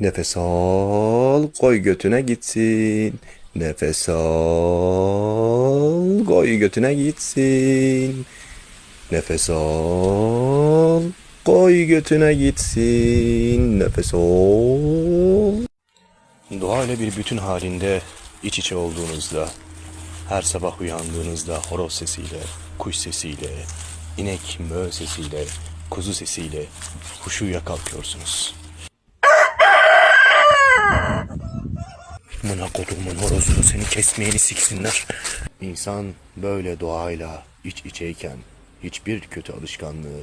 Nefes al, koy götüne gitsin. Nefes al, koy götüne gitsin. Nefes al, koy götüne gitsin. Nefes al. Doğa ile bir bütün halinde iç içe olduğunuzda, her sabah uyandığınızda horoz sesiyle, kuş sesiyle, inek mö sesiyle, kuzu sesiyle huşuya kalkıyorsunuz. Mına kodumun horozu seni kesmeyeni siksinler. İnsan böyle doğayla iç içeyken hiçbir kötü alışkanlığı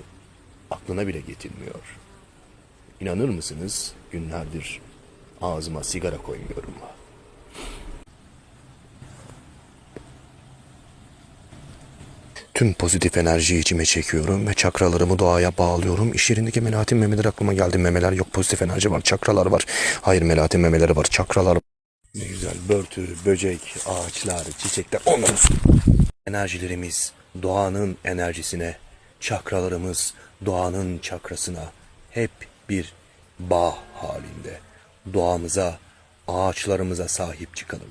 aklına bile getirmiyor. İnanır mısınız günlerdir ağzıma sigara koymuyorum. Tüm pozitif enerjiyi içime çekiyorum ve çakralarımı doğaya bağlıyorum. İş yerindeki melatin memeler aklıma geldi. Memeler yok pozitif enerji var. Çakralar var. Hayır melatin memeleri var. Çakralar ne güzel börtü, böcek, ağaçlar, çiçekler onlar olsun. Enerjilerimiz doğanın enerjisine, çakralarımız doğanın çakrasına hep bir bağ halinde. Doğamıza, ağaçlarımıza sahip çıkalım.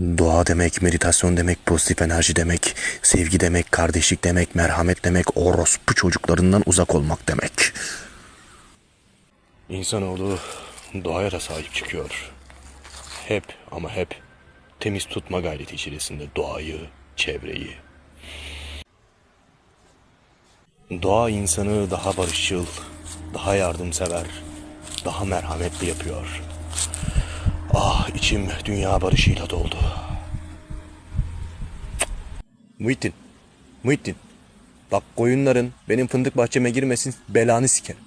Doğa demek, meditasyon demek, pozitif enerji demek, sevgi demek, kardeşlik demek, merhamet demek, orospu çocuklarından uzak olmak demek. İnsanoğlu doğaya da sahip çıkıyor. Hep ama hep temiz tutma gayreti içerisinde doğayı, çevreyi. Doğa insanı daha barışçıl, daha yardımsever, daha merhametli yapıyor. Ah içim dünya barışıyla doldu. Muhittin. Muhittin. Bak koyunların benim fındık bahçeme girmesin belanı sikerim.